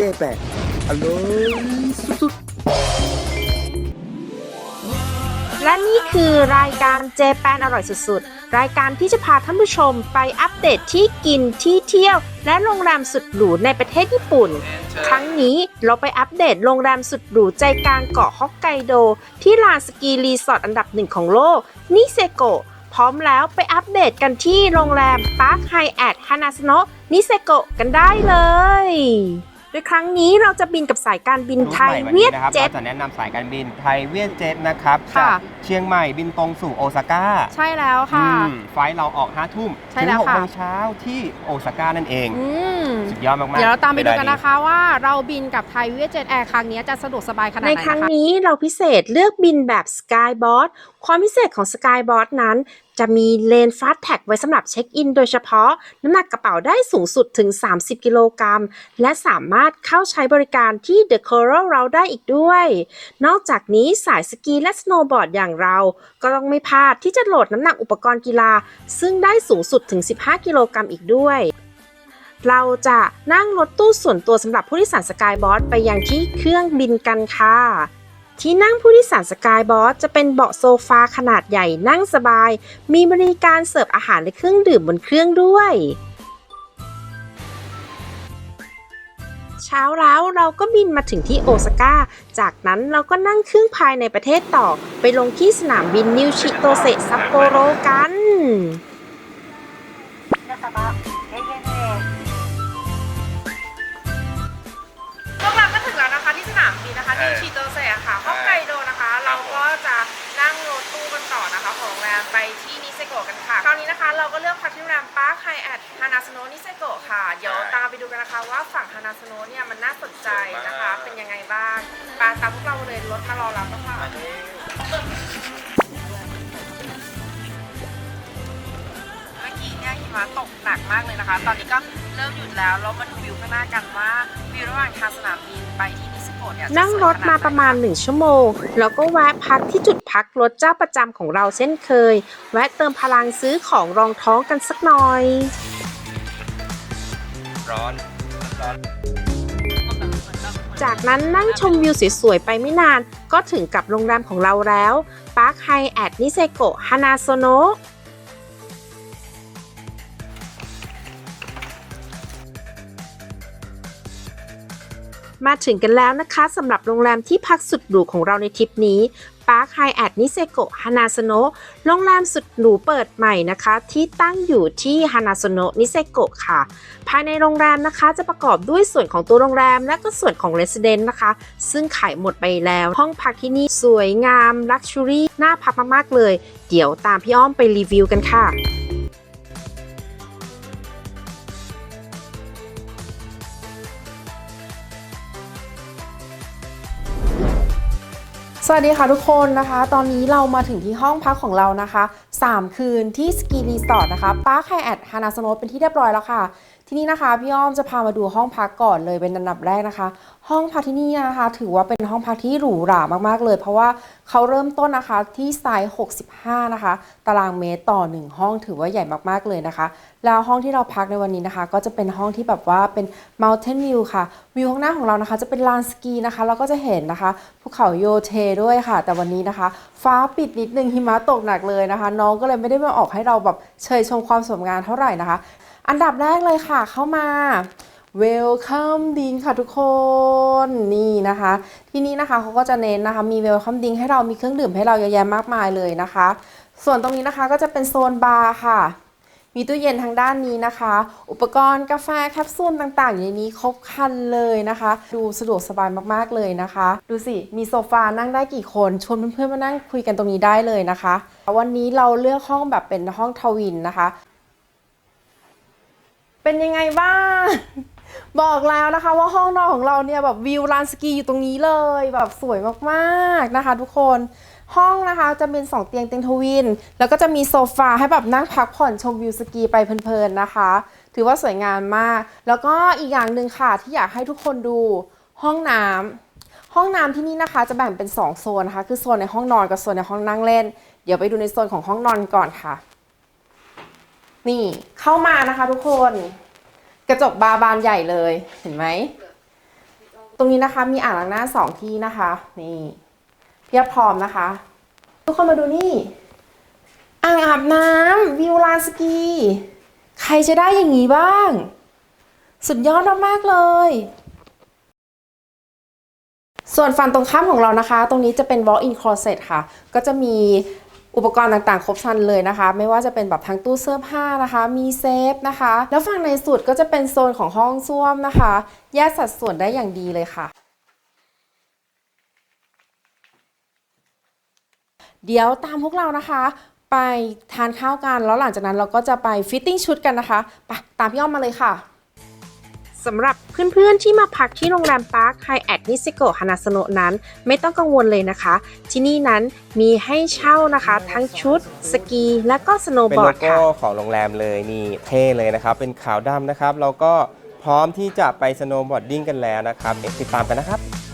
เจแปนอร่อยสุดและนี่คือรายการเจแปนอร่อยสุดๆ รายการที่จะพาท่านผู้ชมไปอัปเดตที่กินที่เที่ยว และโรงแรมสุดหรูในประเทศญี่ปุ่น ครั้งนี้เราไปอัปเดตโรงแรมสุดหรูใจกลางเกาะฮอกไกโด ที่ลานสกีรีสอร์ทอันดับหนึ่งของโลกนิเซโกะพร้อมแล้วไปอัปเดตกันที่โรงแรมปาร์คไฮแอทฮานาสโนะนิเซโกะกันได้เลย โดยครั้งนี้เราจะบินกับสายการบินรุ่นไทใหยม่วันเวีนี้ยดนะครับเจ็ตเราจะแนะนำสายการบินไทยเวียดเจ็ตนะครับค่ะจากเชียงใหม่บินตรงสู่โอซาก้า ใช่แล้วค่ะอืมไฟล์เราออก5ทุ่มใช่ถึงแล้ว6ค่ะโมงเช้าที่โอซาก้านั่นเองอืมสุดยอดมากๆเดี๋ยวเราตามไปดูกันเวลนะคะว่าเราบินกับไทยเวียดเจ็ตแอร์ครั้งนี้จะสะดวกสบายขนาดในไหนครั้งนะคะนี้เราพิเศษเลือกบินแบบ Skyboard ความพิเศษของ Skyboard นั้น จะมีเลนฟาสแท็กไว้สำหรับเช็คอินโดยเฉพาะ น้ำหนักกระเป๋าได้สูงสุดถึง 30 กิโลกรัม และสามารถเข้าใช้บริการที่ The Coral r o u ได้อีกด้วย นอกจากนี้สายสกีและสโนว์บอร์ดอย่างเรา ก็ต้องไม่พลาดที่จะโหลดน้ำหนักอุปกรณ์กีฬา ซึ่งได้สูงสุดถึง 15 กิโลกรัมอีกด้วยเราจะนั่งรถตู้ส่วนตัวสำหรับผู้โดยสารสกายบอสไปยังที่เครื่องบินกันค่ะ ที่นั่งผู้โดยสารสกายบอสจะเป็นเบาะโซฟาขนาดใหญ่นั่งสบาย มีบริการเสิร์ฟอาหารและเครื่องดื่มบนเครื่องด้วย เช้าแล้วเราก็บินมาถึงที่โอซาก้า จากนั้นเราก็นั่งเครื่องภายในประเทศต่อ ไปลงที่สนามบินนิวชิโตเซซัปโปโรกันพวกเราก็ถึงแล้วนะคะที่สนามบินนะคะนิวชิ โตเซะค่ะฮอกไกโดนะคะ เราก็จะนั่งรถตู้กันต่อนะคะ ของโรงแรมไปที่นิเซโกะกันค่ะ คราวนี้นะคะเราก็เลือกพักที่โรงแรมปาร์คไฮแอทฮานาสโนะนิเซโกะค่ะ เดี๋ยวตามไปดูกันนะคะว่าฝั่งฮานาสโนะเนี่ยมันน่าสนใจนะคะ เป็นยังไงบ้างปาตามพวกเราเลยรถมารอรับแล้วค่ะเมื่อกี้เนี่ยหิมะตกหนักมากเลยนะคะ ตอนนี้ก็เริ่มหยุดแล้วเรามาดูวิวข้างหน้ากันว่าวิวระหว่างทางสนามบินไปที่ นิสโกะเนี่ยจะนั่งรถมาประมาณ 1 ชั่วโมง แล้วก็แวะพักที่จุดพักรถเจ้าประจำของเราเช่นเคย แวะเติมพลังซื้อของรองท้องกันสักหน่อย ร้อนร้อนจากนั้นนั่งชมวิวสวยๆไปไม่นาน ก็ถึงกับโรงแรมของเราแล้วปาร์คไฮแอทนิเซโกะฮานาโซโนะ มาถึงกันแล้วนะคะสำหรับโรงแรมที่พักสุดหรูของเราในทริปนี้ปาร์คไฮแอทนิเซโกะฮานา o โนะโรงแรมสุดหรูเปิดใหม่นะคะ ที่ตั้งอยู่ที่ฮานา o โนะนิเซโกะค่ะ ภายในโรงแรมนะคะจะประกอบด้วยส่วนของตัวโรงแรม และก็ส่วนของเรส i เดน t นะคะ ซึ่งขายหมดไปแล้ว ห้องพักที่นี่สวยงามลักชัวรี่น่าพักมากๆเลย เดี๋ยวตามพี่อ้อมไปรีวิวกันค่ะ สวัสดีค่ะทุกคนนะคะ ตอนนี้เรามาถึงที่ห้องพักของเรานะคะ 3 คืนที่สกีรีสอร์ทนะคะปาร์คไฮแอทฮานาสโนเป็นที่เรียบร้อยแล้วค่ะ ที่นี่นะคะพี่อ้อมจะพามาดูห้องพักก่อนเลยเป็นอันดับแรกนะคะ ห้องพักที่นี่นะคะ ถือว่าเป็นห้องพักที่หรูหรามากๆเลย เพราะว่าเขาเริ่มต้นนะคะที่ไซส์ 65 นะคะ ตารางเมตรต่อ 1 ห้องถือว่าใหญ่มากๆเลยนะคะ แล้วห้องที่เราพักในวันนี้นะคะ ก็จะเป็นห้องที่แบบว่าเป็น Mountain View ค่ะ วิวข้างหน้าของเรานะคะ จะเป็นลานสกีนะคะเราก็จะเห็นนะคะภูเขาโยเทด้วยค่ะ แต่วันนี้นะคะ ฟ้าปิดนิดนึงหิมะตกหนักเลยนะคะ น้องก็เลยไม่ได้มาออกให้เราแบบเชยชมความสวยงามเท่าไหร่นะคะ อันดับแรกเลยค่ะเข้ามา Welcome ดิงค่ะทุกคนนี่นะคะ ที่นี่นะคะเขาก็จะเน้นนะคะมี Welcome ดิงให้เรามีเครื่องดื่มให้เราเยอะแยะมากมายเลยนะคะ ส่วนตรงนี้นะคะก็จะเป็นโซนบาร์ค่ะ มีตู้เย็นทางด้านนี้นะคะ อุปกรณ์กาแฟแคปซูลต่างๆ อยู่ในนี้ครบครันเลยนะคะ ดูสะดวกสบายมากๆเลยนะคะ ดูสิ มีโซฟานั่งได้กี่คนชวนเพื่อนๆมานั่งคุยกันตรงนี้ได้เลยนะคะ วันนี้เราเลือกห้องแบบเป็นห้องทวินนะคะ เป็นยังไงบ้าง บอกแล้วนะคะว่าห้องนอนของเราเนี่ยแบบวิวลานสกีอยู่ตรงนี้เลยแบบสวยมากๆนะคะทุกคนห้องนะคะจะเป็น 2 เตียงเตียงทวิน แล้วก็จะมีโซฟาให้แบบนั่งพักผ่อนชมวิวสกีไปเพลินๆนะคะ ถือว่าสวยงามมาก แล้วก็อีกอย่างหนึ่งค่ะที่อยากให้ทุกคนดูห้องน้ำห้องน้ำที่นี่นะคะจะแบ่งเป็น 2 โซนนะคะ คือโซนในห้องนอนกับโซนในห้องนั่งเล่น เดี๋ยวไปดูในโซนของห้องนอนก่อนค่ะ นี่เข้ามานะคะทุกคน กระจกบาร์บานใหญ่เลยเห็นไหม ตรงนี้นะคะมีอ่างล้างหน้าสองที่นะคะ นี่เพียบพร้อมนะคะ ทุกคนมาดูนี่ อ่างอาบน้ำวิวลานสกี ใครจะได้อย่างนี้บ้าง สุดยอดมากๆเลย ส่วนฝั่งตรงข้ามของเรานะคะ ตรงนี้จะเป็น walk-in closet ค่ะ ก็จะมี อุปกรณ์ต่างๆ ครบครันเลยนะคะ ไม่ว่าจะเป็นแบบทั้งตู้เสื้อผ้านะคะ มีเซฟนะคะ แล้วฝั่งในสุดก็จะเป็นโซนของห้องส้วมนะคะ แยกสัดส่วนได้อย่างดีเลยค่ะเดี๋ยวตามพวกเรานะคะ ไปทานข้าวกันแล้วหลังจากนั้นเราก็จะไปฟิตติ้งชุดกันนะคะไปตามพี่อ้อมมาเลยค่ะ สำหรับเพื่อนๆที่มาพักที่โรงแรมปาร์คไฮแอทนิสิโกฮานาสโนะนั้น ไม่ต้องกังวลเลยนะคะ ที่นี่นั้นมีให้เช่านะคะ ทั้งชุดสกีและก็สโนว์เป็นบอโลร์ดโก้ของโรงแรมเลยนี่เท่เลยนะครับ เป็นขาวดำนะครับ เราก็พร้อมที่จะไปสโนว์บอร์ดดิ้งกันแล้วนะครับเอ๊ะติดตามกันนะครับ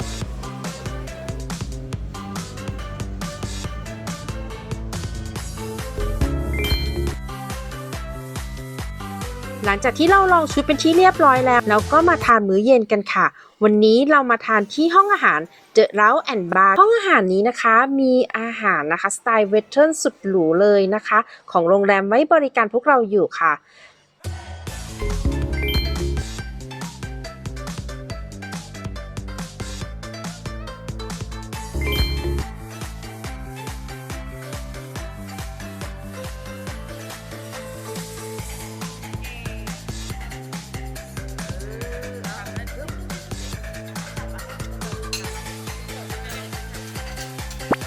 หลังจากที่เราลองชุดเป็นที่เรียบร้อยแล้วแล้วก็มาทานมื้อเย็นกันค่ะ วันนี้เรามาทานที่ห้องอาหาร The r o u and Bar ห้องอาหารนี้นะคะมีอาหารนะคะสไตล์เวสเทิร์นสุดหรูเลยนะคะ ของโรงแรมไว้บริการพวกเราอยู่ค่ะ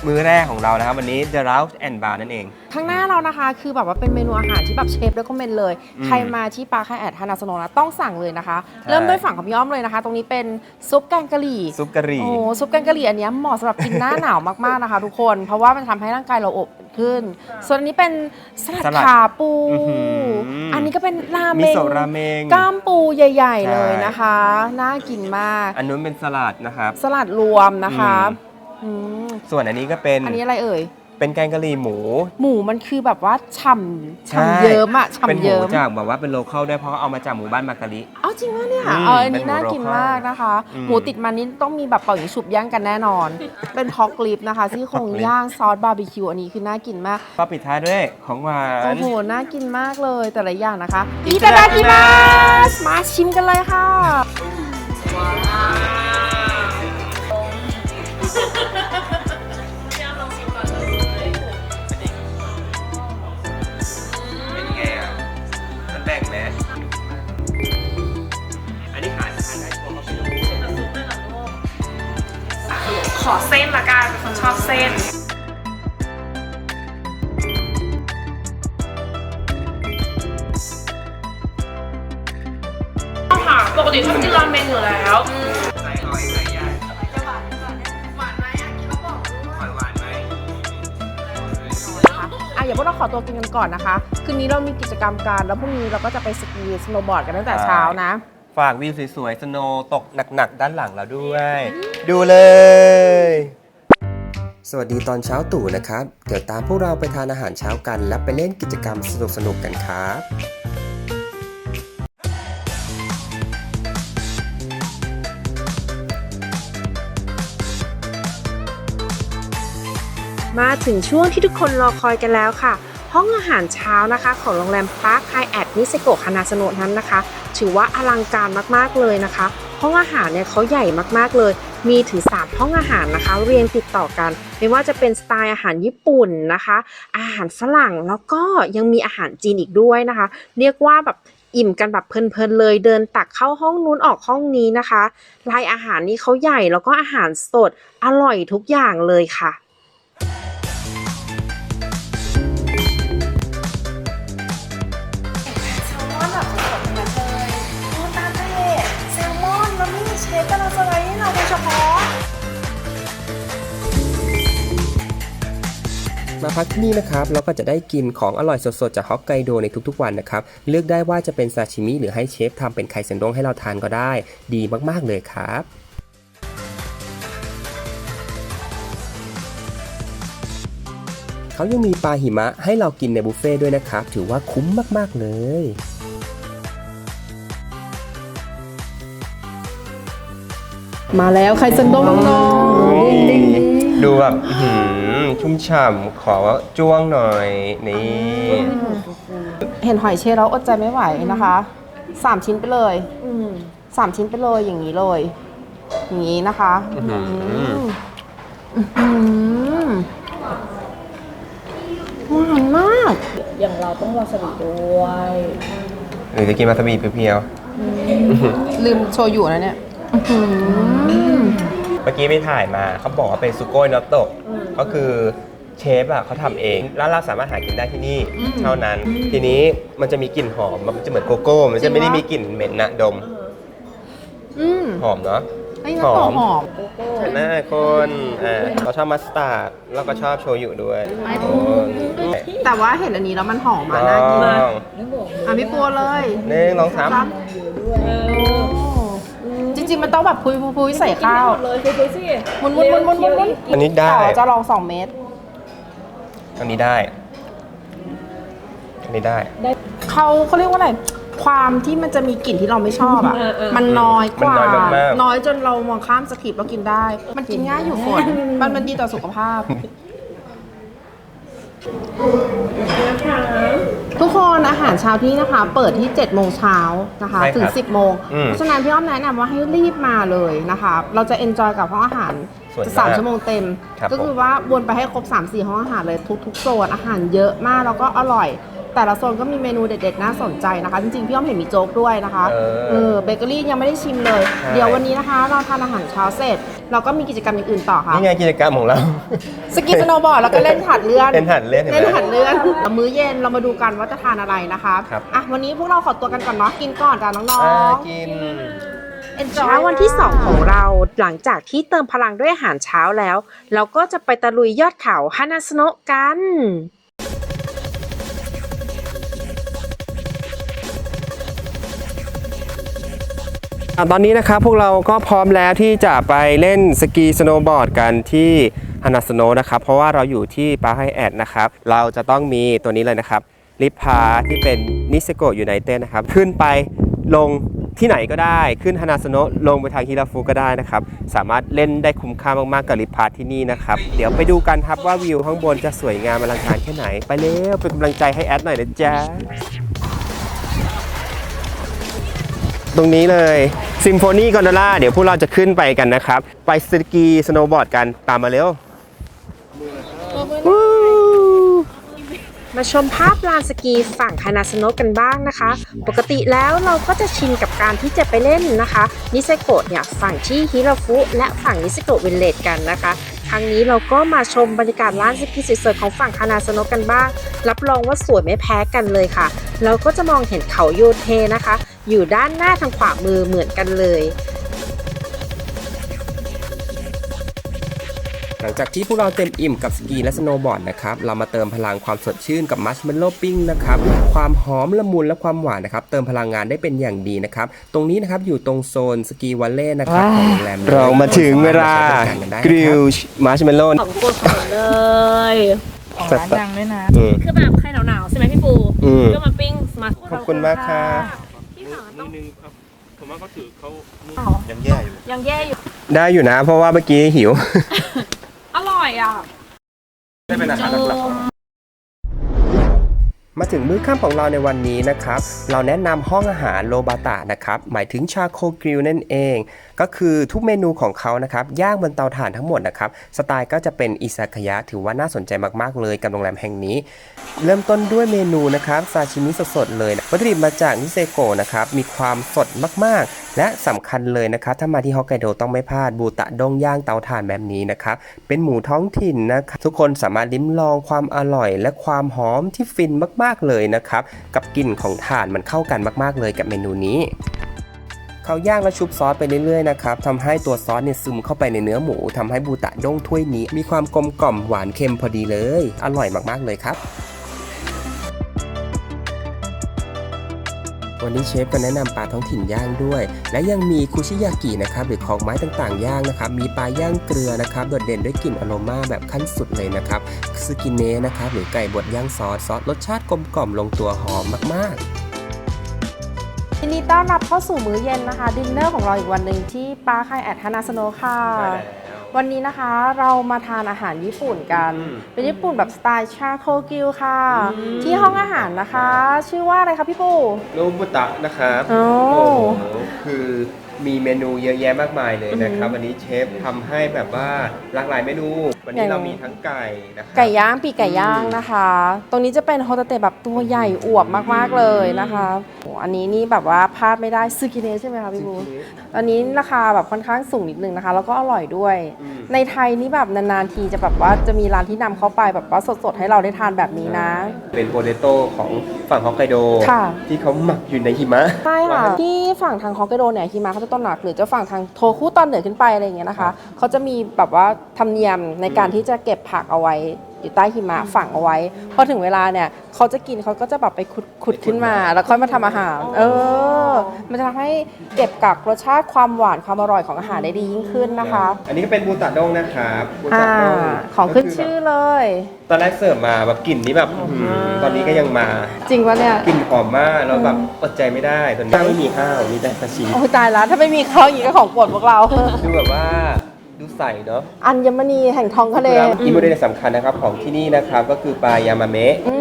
มื้อแรกของเรานะครับ วันนี้ The Rouse and Bar นั่นเอง ข้างหน้าเรานะคะ คือแบบว่าเป็นเมนูอาหารที่แบบเชฟด้วยคอมเมนต์เลย อืมใครมาที่ปาร์คไฮแอดฮานาสโนะนะต้องสั่งเลยนะคะ ใช่ เริ่มด้วยฝั่งของพี่อ้อมเลยนะคะ ตรงนี้เป็นซุปแกงกะหรี่ ซุปกะหรี่ โอ้ซุปแกงกะหรี่อันเนี้ยเหมาะสำหรับกินหน้าหนาวมากๆนะคะ ทุกคน เพราะว่ามันทำให้ร่างกายเราอบขึ้น ส่วนอันนี้เป็นสลัดสลัดขาปู อื้อหืออั อันนี้ก็เป็นรามิเมงโซะราเมง กล้ามปูใหญ่ๆเลยใช่นะคะ น่ากินมาก อันนู้นเป็นสลัดนะครับ สลัดรวมนะคะอือืม ส่วนอันนี้ก็เป็นอันนี้อะไรเอ่ย เป็นแกงกะหรี่หมู หมูมันคือแบบว่าฉ่ำใช่ ฉ่ำเยิ้มอะเป็นหมูฉ่ำเยิ้มจากแบบว่าเป็นโลเคอลด้วยเพราะเอามาจากหมู่บ้านมากะลิ เอาจริงว่าเนี่ยอืมเอออันนี้เป็นหมูน่ากินโลคอลมากนะคะอืมหมูติดมันนี่ต้องมีแบบเป่าหญิงฉุบย่างกันแน่นอน เป็นพอกลิปนะคะที่โครงย่างซอสบาร์บีคิวอันนี้คือน่ากินมาก ก็ปิดท้ายด้วยของหวาน โอ้โห น่ากินมากเลยแต่ละอย่างนะคะอิอิตาตาดาดากิกิมัมาสมาชิมกันเลยค่ะเป็น อเส้นละกันเป็นคนชอบเส้นค่ะปกติชอบกินราเมงอยู่แล้วใส่หอยใส่ใหญ่จะหวานหวานหวานไหมอะกินแล้วบอกหวานหวานไหมอะอย่าพวกเราขอตัวกินกันก่อนนะคะ คืนนี้เรามีกิจกรรมการแล้วพรุ่งนี้เราก็จะไปสกีสโนว์บอร์ดกันตั้งแต่เช้านะ ฝากวิวสวยๆสโนว์ตกหนักๆ ด้านหลังเราด้วย ดูเลย สวัสดีตอนเช้าตู่นะครับ เดี๋ยวตามพวกเราไปทานอาหารเช้ากัน และไปเล่นกิจกรรมสนุกๆกันครับมาถึงช่วงที่ทุกคนรอคอยกันแล้วค่ะ ห้องอาหารเช้านะคะ ของโรงแรมพาร์คไฮแอดนิเซโกะคานาสโนะนั้นนะคะ ถือว่าอลังการมากๆเลยนะคะ ห้องอาหารเนี่ยเขาใหญ่มากๆเลย มีถึง 3 ห้องอาหารนะคะ เรียงติดต่อกัน ไม่ว่าจะเป็นสไตล์อาหารญี่ปุ่นนะคะ อาหารฝรั่งแล้วก็ยังมีอาหารจีนอีกด้วยนะคะ เรียกว่าแบบอิ่มกันแบบเพลินๆเลยเดินตักเข้าห้องนู้นออกห้องนี้นะคะรายอาหารนี้เขาใหญ่แล้วก็อาหารสดอร่อยทุกอย่างเลยค่ะ มาพักที่นี่นะครับเราก็จะได้กินของอร่อยสดๆจากฮอกไกโดในทุกๆวันนะครับเลือกได้ว่าจะเป็นซาชิมิหรือให้เชฟทำเป็นไข่เซนด้งให้เราทานก็ได้ ดีมากๆเลยครับเขายังมีปลาหิมะให้เรากินในบุฟเฟ่ต์ด้วยนะครับ ถือว่าคุ้มมาก ๆ เลยอมาแล้วใครสันดงน้องดู แบบอื้อหือชุ่มฉ่ำขอจ้วงหน่อยนี่ๆเห็นหอยเชลล์แล้วอดใจไม่ไหวนะคะสามชิ้นไปเลยสามชิ้นไปเลยอย่างนี้เลย อย่างนี้นะคะอื้อหืออืมหวานมาก อย่างเราต้องวาซาบิด้วยหรือจะกินวาซาบิเพียวลืมโชยุนะเนี่ย อื้อหือๆ เมื่อกี้ไปถ่ายมาเขาบอกว่าเป็นซุโกยนอตโตะก็คือเชฟอะเขาทำเองแล้วเราสามารถหากินได้ที่นี่เท่านั้น ทีนี้มันจะมีกลิ่นหอมมันจะเหมือนโกโก้ มันจะไม่ได้มีกลิ่นเหม็นนะดมอืมหอมเนาะ ไอ้น้ำตกหอมเห็นหน้าคนอ่าเราชอบมัสตาร์ดแล้วก็ชอบโชยุด้วยโอ้ยแต่ว่าเห็นอันนี้แล้วมันหอมต้มาน่ากินองอะพี่ปัวเลยหนึ่งลองสามจ ริงๆมันต้องแบบพุยพุยๆใส่ข้าว เลยคุยๆสิหมุนหมุนหมุนหมุนหมุนหมุนอันนี้ได้ แต่ว่าจะลองสองเม็ดอันนี้ได้ อันนี้ได้ เขาเขาเรียกว่าอะไร ความที่มันจะมีกลิ่นที่เราไม่ชอบอะมันน้อยกว่า มันน้อยมากๆ น้อยจนเรามองข้ามสคริปต์แล้วกินได้ มันกินง่ายอยู่ฝนมันมันดีต่อสุขภาพ ทุกคนอาหารเช้าที่นี่นะคะ เปิดที่7โมงเช้านะคะใช่ครับถึง 10โมงอืมเพราะฉะนั้นพี่อ้อมแนะนำว่าให้รีบมาเลยนะคะ เราจะเอนจอยกับห้องอาหารส่วนจะสามมากชั่วโมงเต็ม ครับก็คือว่าวนไปให้ครบ 3-4 ห้องอาหารเลยทุกๆโซนอาหารเยอะมากแล้วก็อร่อย แต่ละโซนก็มีเมนูเด็ดๆน่าสนใจนะคะ จริงๆพี่อ้อมเห็นมีโจ๊กด้วยนะคะเออเออเบเกอรี่ยังไม่ได้ชิมเลย ใช่ เดี๋ยววันนี้นะคะ เราทานอาหารเช้าเสร็จ เราก็มีกิจกรรมอย่างอื่นต่อค่ะ นี่ไงกิจกรรมของเรา สกีสโนว์บอร์ดแล้วก็เล่นถัดเลื่อนเล่นหัดเล่นเห็นไหม เล่นหัดเลื่อนมื้อเย็นเรามาดูกันว่าจะทานอะไรนะคะครับ อะวันนี้พวกเราขอตัวกันก่อนเนาะกินก่อนจ้ะน้องอ่าๆกิน Enjoy เช้าวันที่ 2 ของเราหลังจากที่เติมพลังด้วยอาหารเช้าแล้ว เราก็จะไปตะลุยยอดเขาฮานาสโนะกัน ตอนนี้นะครับพวกเราก็พร้อมแล้วที่จะไปเล่นสกีสโนว์บอร์ดกันที่ฮานาสโนนะครับ เพราะว่าเราอยู่ที่ปาร์คไฮแอดนะครับ เราจะต้องมีตัวนี้เลยนะครับลิฟต์พาที่เป็นนิเซโกยูไนเต็ดนะครับ ขึ้นไปลงที่ไหนก็ได้ขึ้นฮานาสโนะลงไปทางฮิราฟูก็ได้นะครับ สามารถเล่นได้คุ้มค่ามากๆกับลิฟต์พาที่นี่นะครับ เดี๋ยวไปดูกันครับว่าวิวข้างบนจะสวยงามอลังการแค่ไหน ไปเร็วเป็นกำลังใจให้แอดหน่อยนะจ๊ะ ตรงนี้เลยซิมโฟนีกอนดล่าเดี๋ยวพวกเราจะขึ้นไปกันนะครับ ไปสกีสโนว์บอร์ดกันตามมาเร็วมาชมภาพลานสกีฝั่งฮานาสโนกันบ้างนะคะ ปกติแล้วเราก็จะชินกับการที่จะไปเล่นนะคะ นิเซโกะเนี่ยฝั่งที่ฮิราฟุและฝั่งนิเซโกะวิลเลจกันนะคะ ครั้งนี้เราก็มาชมบรรยากาศลานสกีสวยๆของฝั่งฮานาสโนกันบ้าง รับรองว่าสวยไม่แพ้กันเลยค่ะ เราก็จะมองเห็นเขาโยเทนะคะ อยู่ด้านหน้าทางขวามือเหมือนกันเลย หลังจากที่พวกเราเต็มอิ่มกับสกีและสโนว์บอร์ดนะครับ เรามาเติมพลังความสดชื่นกับมัชเมลโล่ปิ้งนะครับ ความหอมละมุนและความหวานนะครับ เติมพลังงานได้เป็นอย่างดีนะครับ ตรงนี้นะครับอยู่ตรงโซนสกีวัลเล่นะครับของโรงแรมเรามาถึงเวลากริลมัชเมลโล่ของโปรดของผมเลยของร้านดังด้วยนะอืมคือแบบใครหนาวๆใช่ไหมพี่ปูอืมก็มาปิ้งมาขอบคุณมากครับพี่หาต้อง ผมว่าเขาถือเขายังแย่อยู่ ยังแย่อยู่ ได้อยู่นะ เพราะว่าเมื่อกี้หิว อร่อยอะ ได้เป็นอาหารหลัก มาถึงมื้อค่ำของเราในวันนี้นะครับ เราแนะนำห้องอาหารโลบาตะนะครับ หมายถึงชาโคกริลนั่นเอง ก็คือทุกเมนูของเขานะครับ ย่างบนเตาถ่านทั้งหมดนะครับ สไตล์ก็จะเป็นอิซากายะ ถือว่าน่าสนใจมากๆเลยกับโรงแรมแห่งนี้ เริ่มต้นด้วยเมนูนะครับซาชิมิสดๆเลย วัตถุดิบมาจากนิเซโกะนะครับ มีความสดมากๆ และสำคัญเลยนะครับถ้ามาที่ฮอกไกโดต้องไม่พลาดบูตะดงย่างเตาถ่านแบบนี้นะครับเป็นหมูท้องถิ่นนะครับทุกคนสามารถลิ้มลองความอร่อย และความหอมที่ฟินมากๆเลยนะครับกับกลิ่นของถ่านมันเข้ากันมากๆเลยกับเมนูนี้เขาย่างและชุบซอสไปเรื่อยๆนะครับทำให้ตัวซอสเนี่ยซึมเข้าไปในเนื้อหมูทำให้บูตะด้งถ้วยนี้ มีความกลมกล่อมหวานเค็มพอดีเลย อร่อยมากๆเลยครับ วันนี้เชฟก็แนะนำปลาท้องถิ่นย่างด้วย และยังมีคุชิยากินะครับหรือของไม้ต่างๆ ย่างนะครับ มีปลาย่างเกลือนะครับโดดเด่นด้วยกลิ่นอโรมาแบบขั้นสุดเลยนะครับซึกิเนะนะครับหรือไก่บดย่างซอสซอสรสชาติกลมกล่อมลงตัวหอมมากๆยินดีต้อนรับเข้าสู่มื้อเย็นนะคะ ดินเนอร์ของเราอีกวันหนึ่งที่ปาร์คไฮแอทฮานาสโนค่ะใช่แล้ ววันนี้นะคะเรามาทานอาหารญี่ปุ่นกันอืมเป็นญี่ปุ่นแบบสไตล์ชาโคกิวค่ะ ที่ห้องอาหารนะคะ ชื่อว่าอะไรคะพี่ปูโนบุตะนะครับโอ้โอ้โหคือ มีเมนูเยอะแยะมากมายเลยนะครับ วันนี้เชฟทำให้แบบว่าหลากหลายเมนู วันนี้เรามีทั้งไก่นะครับ ไก่ย่างปีกไก่ย่างนะคะ ตรงนี้จะเป็นโฮตาเตะแบบตัวใหญ่อวบมากๆเลยนะคะโอ้อันนี้นี่แบบว่าพลาดไม่ได้ซึกิเนะใช่ไหมคะพี่ปูอันนี้ราคาแบบค่อนข้างสูงนิดนึงนะคะ แล้วก็อร่อยด้วย อืม ในไทยนี่แบบนานๆทีจะแบบว่าจะมีร้านที่นำเข้าไปแบบว่าสดๆให้เราได้ทานแบบนี้นะ เป็นโปเตโต้ของฝั่งฮอกไกโด ค่ะ ที่เขาหมักอยู่ในหิมะใช่ค่ะว้าวที่ฝั่งทางฮอกไกโดเนี่ยหิมะเขาจะต้นหนักหรือจะฝั่งทางโทคุตอนเหนือขึ้นไปอะไรอย่างเงี้ยนะคะเขาจะมีแบบว่าธรรมเนียมในการที่จะเก็บผักเอาไว้อยู่ใต้หิมะฝังเอาไว้ พอถึงเวลาเนี่ยเขาจะกินเขาก็จะแบบไปขุดขุดขึ้นมา แล้วค่อยมาทำอาหาร เออ มันจะทำให้เก็บกักรสชาติความหวานความอร่อยของอาหารได้ดียิ่งขึ้นนะคะ อันนี้ก็เป็นบูตะด้งนะครับบูอ่าตะด้งของขึ้นก็คืชื่อแบบเลย ตอนแรกเสิร์ฟมาแบบกลิ่นนี้แบบอื้อหือตอนนี้ก็ยังมาจริงปะเนี่ย กลิ่นหอมมากแล้วแบบอดใจไม่ได้ตอนนี้ไม่มีข้าวมีแต่ซาชิมิโอ้ยตายแล้วถ้าไม่มีเขาอย่างนี้ก็ของโปรดพวกเราดูแบบว่าดู ใสเนาะอัญมณีแห่งท้องทะเลแล้วอิมูเดนสำคัญนะครับของที่นี่นะครับก็คือปลายามาเมะ อื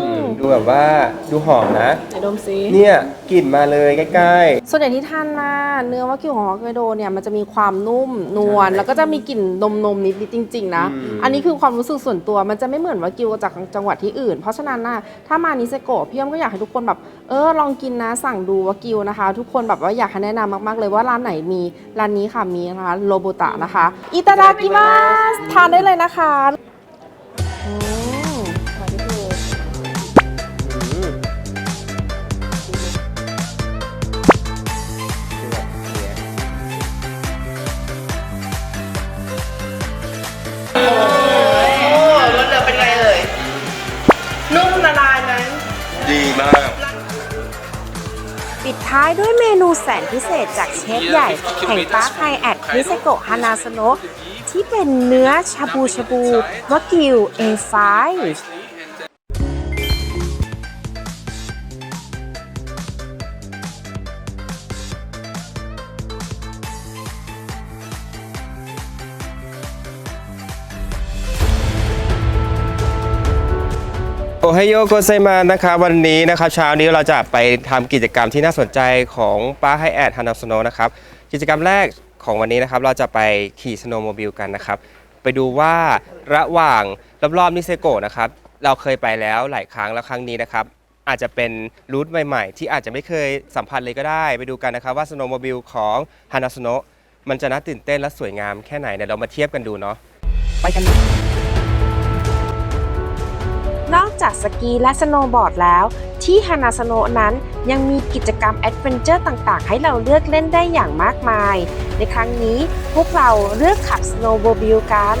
ม ดูแบบว่าดูหอมนะ ไหนดมซิเนี่ยกลิ่นมาเลยใกล้ ส่วนใหญ่ที่ทานมาเนื้อวากิวของฮอกไกโดเนี่ยมันจะมีความนุ่มนวลแล้วก็จะมีกลิ่นนมนมๆนิดๆจริง ๆ นะอันนี้คือความรู้สึกส่วนตัวมันจะไม่เหมือนวากิวจากจังหวัดที่อื่น เพราะฉะนั้นนะถ้ามานิเซโกะพี่อ้อมก็อยากให้ทุกคนแบบเออลองกินนะสั่งดูวากิวนะคะ ทุกคนแบบว่าอยากให้แนะนำมากๆเลยว่าร้านไหนมีร้านนี้ค่ะมีนะคะโลโบตะนะคะอิตาดากิมาสทานได้เลยนะคะ ท้ายด้วยเมนูแสนพิเศษจากเชฟใหญ่ แห่งปาร์คไฮแอดนิเซโกะฮานาสโนะที่เป็นเนื้อชาบูชาบูวากิว A5 โอไฮโยโกไซมานะครับวันนี้นะครับเช้านี้เราจะไปทำกิจกรรมที่น่าสนใจของป้าไฮแอดฮานาสโนนะครับกิจกรรมแรกของวันนี้นะครับเราจะไปขี่สโนว์โมบิลกันนะครับไปดูว่าระหว่างรอบๆนิเซโกะนะครับเราเคยไปแล้วหลายครั้งแล้วครั้งนี้นะครับอาจจะเป็นรูทใหม่ๆ ที่อาจจะไม่เคยสัมผัสเลยก็ได้ ไปดูกันนะครับว่าสโนว์โมบิลของฮานาสโนมันจะน่าตื่นเต้นและสวยงามแค่ไหนเดี๋ยเรามาเทียบกันดูเนาะไปกัน นอกจากสกีและสโนว์บอร์ดแล้ว ที่ฮานาสโนนั้นยังมีกิจกรรมแอดเวนเจอร์ต่างๆ ให้เราเลือกเล่นได้อย่างมากมาย ในครั้งนี้พวกเราเลือกขับสโนว์โมบิลกัน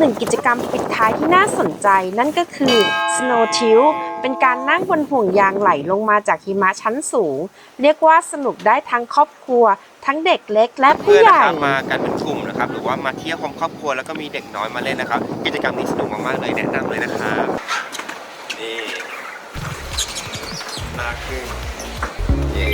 หนึ่งกิจกรรมปิดท้ายที่น่าสนใจนั่นก็คือ Snow Tilt เป็นการนั่งบนห่วงยางไหลลงมาจากหิมะชั้นสูง เรียกว่าสนุกได้ทั้งครอบครัว ทั้งเด็กเล็กและผู้เพื่อนใหนะญ่ ครับมากันเป็นกลุ่มนะครับ หรือว่ามาเที่ยวพร้อมครอบครัวแล้วก็มีเด็กน้อยมาเล่นนะครับ กิจกรรมนี้สนุกมากๆเลยแนะนำเลยนะครับนี่มากขึ้นเย้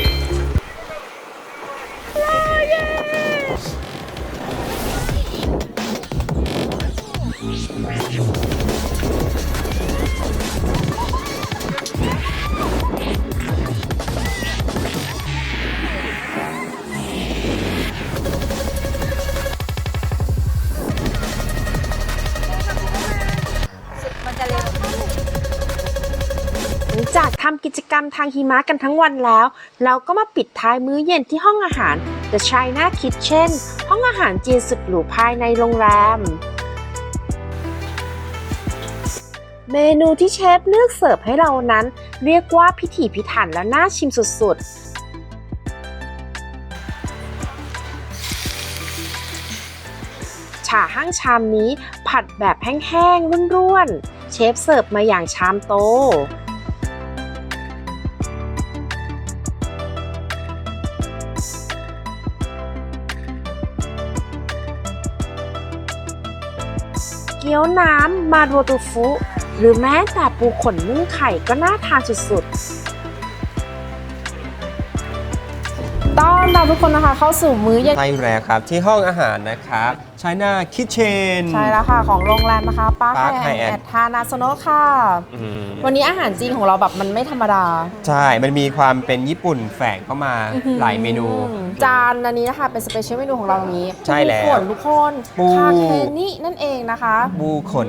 ทางหิมะกันทั้งวันแล้ว เราก็มาปิดท้ายมื้อเย็นที่ห้องอาหาร The China Kitchen ห้องอาหารจีนสุดหรูภายในโรงแรม เมนูที่เชฟเลือกเสิร์ฟให้เรานั้น เรียกว่าพิถีพิถันและน่าชิมสุดๆฉาห้างชามนี้ผัดแบบแห้งๆร่วนๆ เชฟเสิร์ฟมาอย่างชามโต ยวน้ำมาโรตูฟุ หรือแม้แต่ปูขนนึ่งไข่ก็น่าทานสุดๆ ต้อนรับทุกคนนะคะเข้าสู่มื้อเย็นใช่แล้วครับที่ห้องอาหารนะครับ China Kitchen ใช่แล้วค่ะ ของโรงแรมนะคะป้า Park ไฮแอ Hyatt ดทานาโซโนะค่ะ อืมวันนี้อาหารจีนของเราแบบมันไม่ธรรมดาใช่ มันมีความเป็นญี่ปุ่นแฝงเข้ามาหลายเมนู อืมจานอันนี้นะคะ เป็นสเปเชียลเมนูของเราตรงนี้ใช่แล้วปูขนทุกคนปู คาเคนี่นั่นเองนะคะ บูขน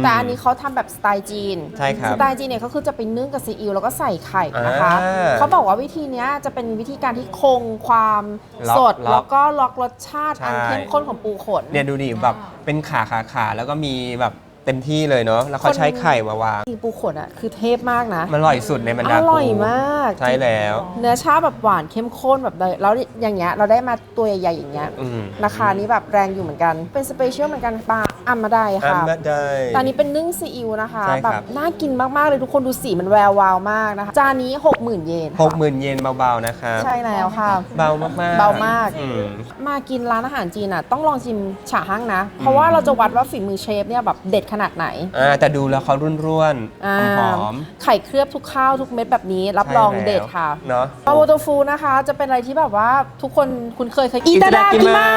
ม แต่อันนี้เขาทำแบบสไตล์จีนใช่ครับสไตล์จีนเนี่ยเขาคือจะไปนึ่งกับซีอิ๊วแล้วก็ใส่ไข่นะคะ อ่าเขาบอกว่าวิธีเนี้ยจะเป็นวิธีการที่คงความล็อกสด ล็อกแล้วก็ล็อกรสชาติใช่อันเข้มข้นของปูขน เนี่ยดูดิแบบเป็นขาขาขาแล้วก็มีแบบ เต็มที่เลยเนาะแล้วเขาใช้ไข่มาวาง จริงปูขนอะคือเทพมากนะ มันอร่อยสุดในบรรดาอร่อยปูมาก ใช่แล้ว เนื้อชาแบบหวานเข้มข้นแบบเลยแล้วอย่างเงี้ยเราได้มาตัวใหญ่ๆอย่างเงี้ยอืม ราคานี้แบบแรงอยู่เหมือนกัน เป็นสเปเชียลเหมือนกันปลาอัมมาไดอันค่ะมาได้ ตอนนี้เป็นนึ่งซีอิ๊วนะคะใช่แบครับ บน่ากินมากๆเลยทุกคนดูสีมันแวววาวมากนะคะ จานนี้ 60,000 เยนหค่ะกหมื่นเยนเบาๆนะครับใช่แล้วค่ะ เบามากๆเบามาก อืม มากินร้านอาหารจีนอะต้องลองชิมฉาฮั่งนะ เพราะว่าเราจะวัดว่าฝีมือเชฟเนี่ยแบบเด็ดขนาดไหนอ่าแต่ดูแล้วเขาร่วนอ่าๆหอม ไข่เคลือบทุกข้าวทุกเม็ดแบบนี้ รับใช่รองแล้ว เด็ดค่ะเนาะปาโวโตฟูนะคะ จะเป็นอะไรที่แบบว่าทุกคนคุ้นเคยเคยอิตาดากิมั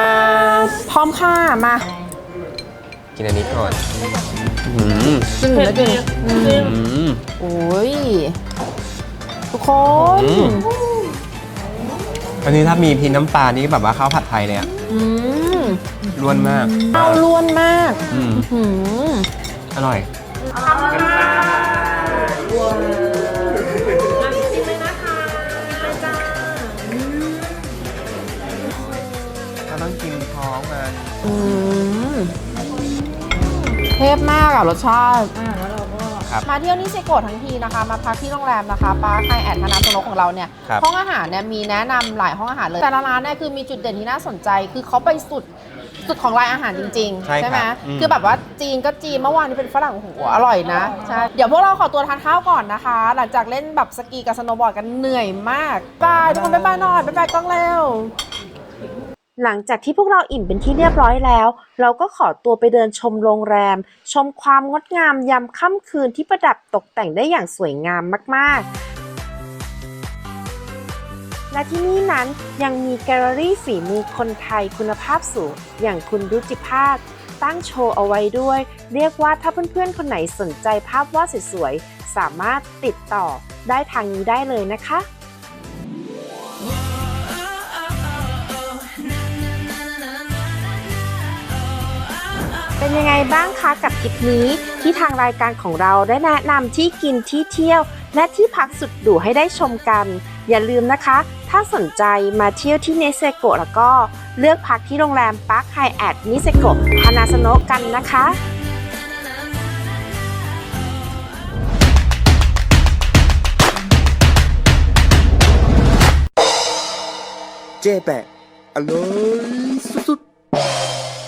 สพร้อมค่ะมากินอันนี้ก่อนอืมจึงแล้วจึงอืม อืม โอ้ยทุกคน อืม อันนี้ถ้ามีพริกน้ำปลานี่แบบว่าข้าวผัดไทยเลยอะอืมร่วนมากเอาล้วนมากอืม หืมอร่อย เราต้องกินพร้อมกันอืมเทพมากอะรสชาติ ครับ มาเที่ยวนิเซโกะทั้งทีนะคะ มาพักที่โรงแรมนะคะปาร์คไฮแอดธนาสโนของเราเนี่ย ครับ ห้องอาหารเนี่ยมีแนะนำหลายห้องอาหารเลย แต่ละร้านเนี่ยคือมีจุดเด่นที่น่าสนใจ คือเขาไปสุดสุดของรายอาหารจริงใช่ครับไหมอืม คือแบบว่าจีนก็จีนเมื่อวานนี้เป็นฝรั่งหัวอร่อยนะใช่เดี๋ยวพวกเราขอตัวทานข้าวก่อนนะคะ หลังจากเล่นแบบสกีกับสโนว์บอร์ดกันเหนื่อยมากบายทุกคนบ๊ายบายหน่อยบ๊ายบายกล้องเร็ว หลังจากที่พวกเราอิ่มเป็นที่เรียบร้อยแล้ว เราก็ขอตัวไปเดินชมโรงแรม ชมความงดงามยามค่ำคืนที่ประดับตกแต่งได้อย่างสวยงามมากๆ และที่นี่นั้นยังมีแกลเลอรี่ฝีมือคนไทยคุณภาพสูง อย่างคุณรุจิภาคตั้งโชว์เอาไว้ด้วย เรียกว่าถ้าเพื่อนๆ คนไหนสนใจภาพวาดสวยๆ สามารถติดต่อได้ทางนี้ได้เลยนะคะ เป็นยังไงบ้างคะกับคลิปนี้ที่ทางรายการของเราได้แนะนำที่กินที่เที่ยว และที่พักสุดหรูให้ได้ชมกัน อย่าลืมนะคะ ถ้าสนใจมาเที่ยวที่เนเซโกะแล้วก็เลือกพักที่โรงแรมปาร์คไฮแอดนิเซโกะฮานาสโนะกันนะคะเจ๊แปะอร่อยสุด